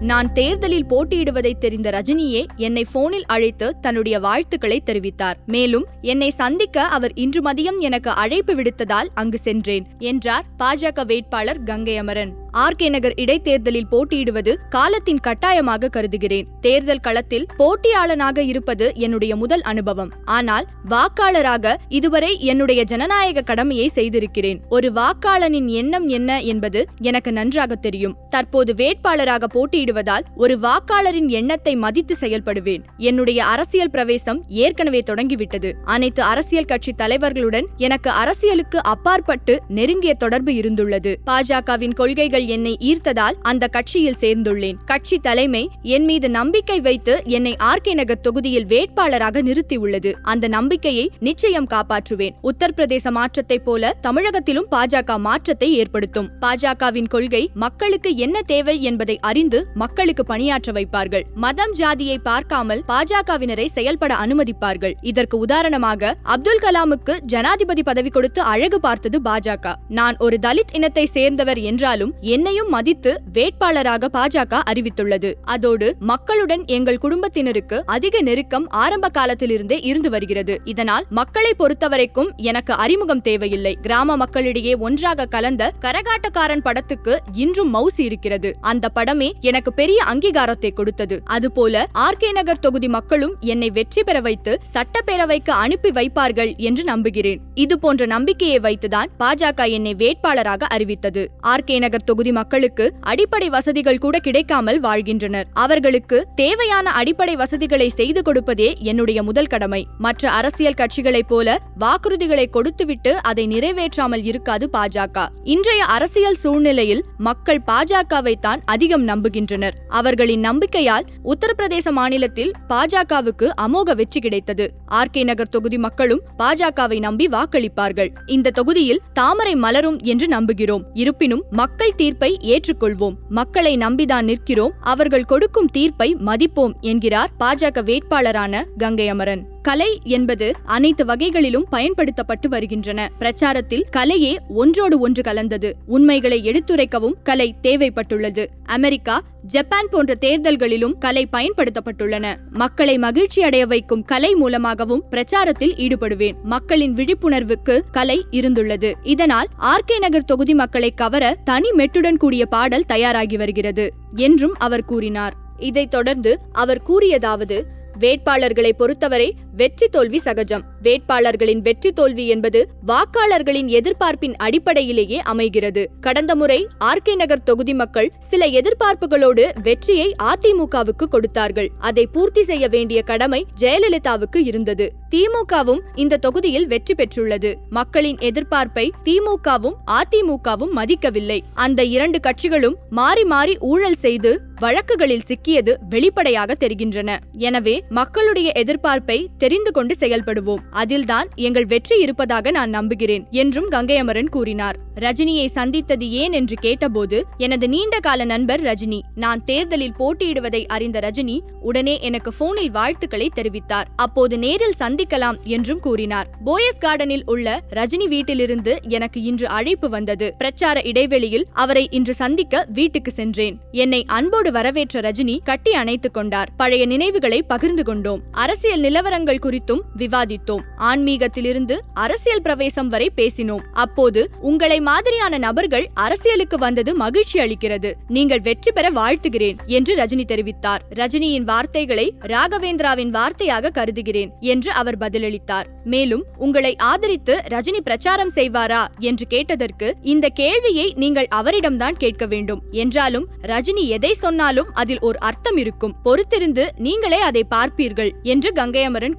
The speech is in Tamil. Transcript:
நான் தேர்தலில் போட்டியிடுவதை தெரிந்த ரஜினியே என்னை போனில் அழைத்து தன்னுடைய வாழ்த்துக்களை தெரிவித்தார். மேலும் என்னை சந்திக்க அவர் இன்று மதியம் எனக்கு அழைப்பு விடுத்ததால் அங்கு சென்றேன் என்றார் பாஜக வேட்பாளர் கங்கை அமரன் ஆர்கே நகர் இடைத்தேர்தலில் போட்டியிடுவது காலத்தின் கட்டாயமாக கருதுகிறேன். தேர்தல் களத்தில் போட்டியாளனாக இருப்பது என்னுடைய முதல் அனுபவம். ஆனால் வாக்காளராக இதுவரை என்னுடைய ஜனநாயக கடமையை செய்திருக்கிறேன். ஒரு வாக்காளனின் எண்ணம் என்ன என்பது எனக்கு நன்றாக தெரியும். தற்போது வேட்பாளராக போட்டியிடுவதால் ஒரு வாக்காளரின் எண்ணத்தை மதித்து செயல்படுவேன். என்னுடைய அரசியல் பிரவேசம் ஏற்கனவே தொடங்கிவிட்டது. அனைத்து அரசியல் கட்சி தலைவர்களுடன் எனக்கு அரசியலுக்கு அப்பாற்பட்டு நெருங்கிய தொடர்பு இருந்துள்ளது. பாஜகவின் கொள்கைகள் என்னை ஈர்த்ததால் அந்த கட்சியில் சேர்ந்துள்ளேன். கட்சி தலைமை என் மீது நம்பிக்கை வைத்து என்னை ஆர்கே நகர் தொகுதியில் வேட்பாளராக நிறுத்தியுள்ளது. அந்த நம்பிக்கையை நிச்சயம் காப்பாற்றுவேன். உத்தரப்பிரதேச மாற்றத்தைப் போல தமிழகத்திலும் பாஜக மாற்றத்தை ஏற்படுத்தும். பாஜகவின் கொள்கை மக்களுக்கு என்ன தேவை என்பதை அறிந்து மக்களுக்கு பணியாற்ற வைப்பார்கள். மதம் ஜாதியை பார்க்காமல் பாஜகவினரை செயல்பட அனுமதிப்பார்கள். இதற்கு உதாரணமாக அப்துல் கலாமுக்கு ஜனாதிபதி பதவி கொடுத்து அழகு பார்த்தது பாஜக. நான் ஒரு தலித் இனத்தை சேர்ந்தவர் என்றாலும் என்னையும் மதித்து வேட்பாளராக பாஜக அறிவித்துள்ளது. அதோடு மக்களுடன் எங்கள் குடும்பத்தினருக்கு அதிக நெருக்கம் ஆரம்ப காலத்திலிருந்தே இருந்து வருகிறது. இதனால் மக்களை பொறுத்தவரைக்கும் எனக்கு அறிமுகம் தேவையில்லை. கிராம மக்களிடையே ஒன்றாக கலந்த கரகாட்டக்காரன் படத்துக்கு இன்றும் மவுசி இருக்கிறது. அந்த படமே எனக்கு பெரிய அங்கீகாரத்தை கொடுத்தது. அதுபோல ஆர்கே நகர் தொகுதி மக்களும் என்னை வெற்றி பெற வைத்து சட்டப்பேரவைக்கு அனுப்பி வைப்பார்கள் என்று நம்புகிறேன். இது போன்ற நம்பிக்கையை வைத்துதான் பாஜக என்னை வேட்பாளராக அறிவித்தது. ஆர்கே நகர் தொகுதி மக்களுக்கு அடிப்படை வசதிகள் கூட கிடைக்காமல் வாழ்கின்றனர். அவர்களுக்கு தேவையான அடிப்படை வசதிகளை செய்து கொடுப்பதே என்னுடைய முதல் கடமை. மற்ற அரசியல் கட்சிகளைப் போல வாக்குறுதிகளை கொடுத்துவிட்டு அதை நிறைவேற்றாமல் இருக்காது பாஜக. இன்றைய அரசியல் சூழ்நிலையில் மக்கள் பாஜகவை தான் அதிகம் நம்புகின்றனர். அவர்களின் நம்பிக்கையால் உத்தரப்பிரதேச மாநிலத்தில் பாஜகவுக்கு அமோக வெற்றி கிடைத்தது. ஆர் கே நகர் தொகுதி மக்களும் பாஜகவை நம்பி வாக்களிப்பார்கள். இந்த தொகுதியில் தாமரை மலரும் என்று நம்புகிறோம். இருப்பினும் மக்கள் தீர்ப்பை ஏற்றுக்கொள்வோம். மக்களை நம்பிதான் நிற்கிறோம். அவர்கள் கொடுக்கும் தீர்ப்பை மதிப்போம் என்கிறார் பாஜக வேட்பாளரான கங்கை அமரன் கலை என்பது அனைத்து வகைகளிலும் பயன்படுத்தப்பட்டு வருகின்றன. பிரச்சாரத்தில் கலையே ஒன்றோடு ஒன்று கலந்தது. உண்மைகளை எடுத்துரைக்கவும் கலை தேவைப்பட்டுள்ளது. அமெரிக்கா ஜப்பான் போன்ற தேர்தல்களிலும் கலை பயன்படுத்தப்பட்டுள்ளன. மக்களை மகிழ்ச்சி அடைய வைக்கும் கலை மூலமாகவும் பிரச்சாரத்தில் ஈடுபடுவேன். மக்களின் விழிப்புணர்வுக்கு கலை இருந்துள்ளது. இதனால் ஆர்கே நகர் தொகுதி மக்களை கவர தனி மெட்டுடன் கூடிய பாடல் தயாராகி வருகிறது என்றும் அவர் கூறினார். இதைத் தொடர்ந்து அவர் கூறியதாவது வேட்பாளர்களை பொறுத்தவரை வெற்றி தோல்வி சகஜம். வேட்பாளர்களின் வெற்றி தோல்வி என்பது வாக்காளர்களின் எதிர்பார்ப்பின் அடிப்படையிலேயே அமைகிறது. கடந்த முறை ஆர்கே நகர் தொகுதி மக்கள் சில எதிர்பார்ப்புகளோடு வெற்றியை அதிமுகவுக்கு கொடுத்தார்கள். அதை பூர்த்தி செய்ய வேண்டிய கடமை ஜெயலலிதாவுக்கு இருந்தது. திமுகவும் இந்த தொகுதியில் வெற்றி பெற்றுள்ளது. மக்களின் எதிர்பார்ப்பை திமுகவும் அதிமுகவும் மதிக்கவில்லை. அந்த இரண்டு கட்சிகளும் மாறி மாறி ஊழல் செய்து வழக்குகளில் சிக்கியது வெளிப்படையாக தெரிகின்றன. எனவே மக்களுடைய எதிர்பார்ப்பை தெரிந்து கொண்டு செயல்படுவோம். அதில்தான் எங்கள் வெற்றி இருப்பதாக நான் நம்புகிறேன் என்றும் கங்கை அமரன் கூறினார். ரஜினியை சந்தித்தது ஏன் என்று கேட்டபோது எனது நீண்ட கால நண்பர் ரஜினி. நான் தேர்தலில் போட்டியிடுவதை அறிந்த ரஜினி உடனே எனக்கு போனில் வாழ்த்துக்களை தெரிவித்தார். அப்போது நேரில் சந்திக்கலாம் என்றும் கூறினார். போயஸ் கார்டனில் உள்ள ரஜினி வீட்டிலிருந்து எனக்கு இன்று அழைப்பு வந்தது. பிரச்சார இடைவெளியில் அவரை இன்று சந்திக்க வீட்டுக்கு சென்றேன். என்னை அன்போடு வரவேற்ற ரஜினி கட்டி அணைத்துக் கொண்டார். பழைய நினைவுகளை பகிர்ந்து கொண்டோம். அரசியல் நிலவரங்கள் குறித்தும் விவாதித்தோம். ஆன்மீகத்திலிருந்து அரசியல் பிரவேசம் வரை பேசினோம். அப்போது உங்களை மாதிரியான நபர்கள் அரசியலுக்கு வந்தது மகிழ்ச்சி அளிக்கிறது. நீங்கள் வெற்றி பெற வாழ்த்துகிறேன் என்று ரஜினி தெரிவித்தார். ரஜினியின் வார்த்தைகளை ராகவேந்திராவின் வார்த்தையாக கருதுகிறேன் என்று அவர் பதிலளித்தார். மேலும் உங்களை ஆதரித்து ரஜினி பிரச்சாரம் செய்வாரா? என்று கேட்டதற்கு இந்த கேள்வியை நீங்கள் அவரிடம்தான் கேட்க வேண்டும். என்றாலும் ரஜினி எதை சொன்னாலும் அதில் ஒரு அர்த்தம் இருக்கும். பொறுத்திருந்து நீங்களே அதை பார்ப்பீர்கள் என்று கங்கையமரன்